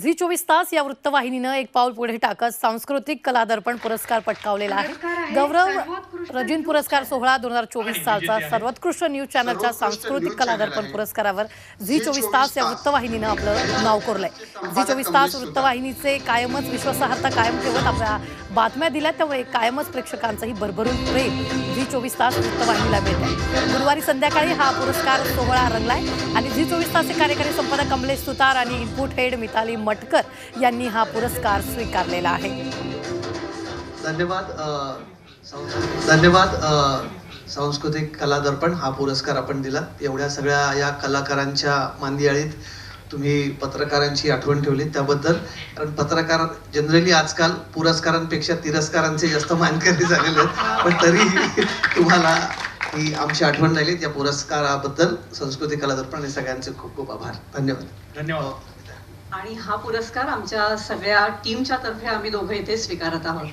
Zee चोवीस तास या वृत्तवाहिनीनं एक पाऊल पुढे टाकत सांस्कृतिक कला दर्पण पुरस्कार पटकावलेला आहे. गौरव रजिन पुरस्कार सोहळा दोन हजार चोवीस सालचा सर्वोत्कृष्ट न्यूज चॅनलच्या सांस्कृतिक कला दर्पण पुरस्कारावर झी चोवीस तास या वृत्तवाहिनीनं आपलं नाव कोरलंय. झी चोवीस तास वृत्तवाहिनीचे कायमच विश्वासार्हता कायम ठेवत आपल्या बातम्या दिल्या त्यामुळे कायमच प्रेक्षकांचंही भरभरून प्रेम झी चोवीस तास वृत्तवाहिनीला मिळत गुरुवारी संध्याकाळी हा पुरस्कार सोहळा रंगलाय आणि झी चोवीस तासचे कार्यकारी संपादक कमलेश सुतार आणि इनपुट हेड मिताली मटकर यांनी हा पुरस्कार स्वीकारलेला आहे. धन्यवाद धन्यवाद सांस्कृतिक कला दर्पण हा पुरस्कार आपण दिला. एवढ्या सगळ्या या कलाकारांच्या मांदियाळीत तुम्ही पत्रकारांची आठवण ठेवली. त्याबद्दल कारण पत्रकार जनरली आजकाल पुरस्कारांपेक्षा तिरस्कारांचे जास्त मानकरी झालेले आहेत. पण तरी तुम्हाला ही आमची आठवण राहिली. त्या पुरस्काराबद्दल संस्कृती कला दर्पण आणि सगळ्यांचे खूप खूप आभार. धन्यवाद. धन्यवाद. आणि हा पुरस्कार आमच्या सगळ्या टीमच्या तर्फे आम्ही दोघं इथे स्वीकारत आहोत.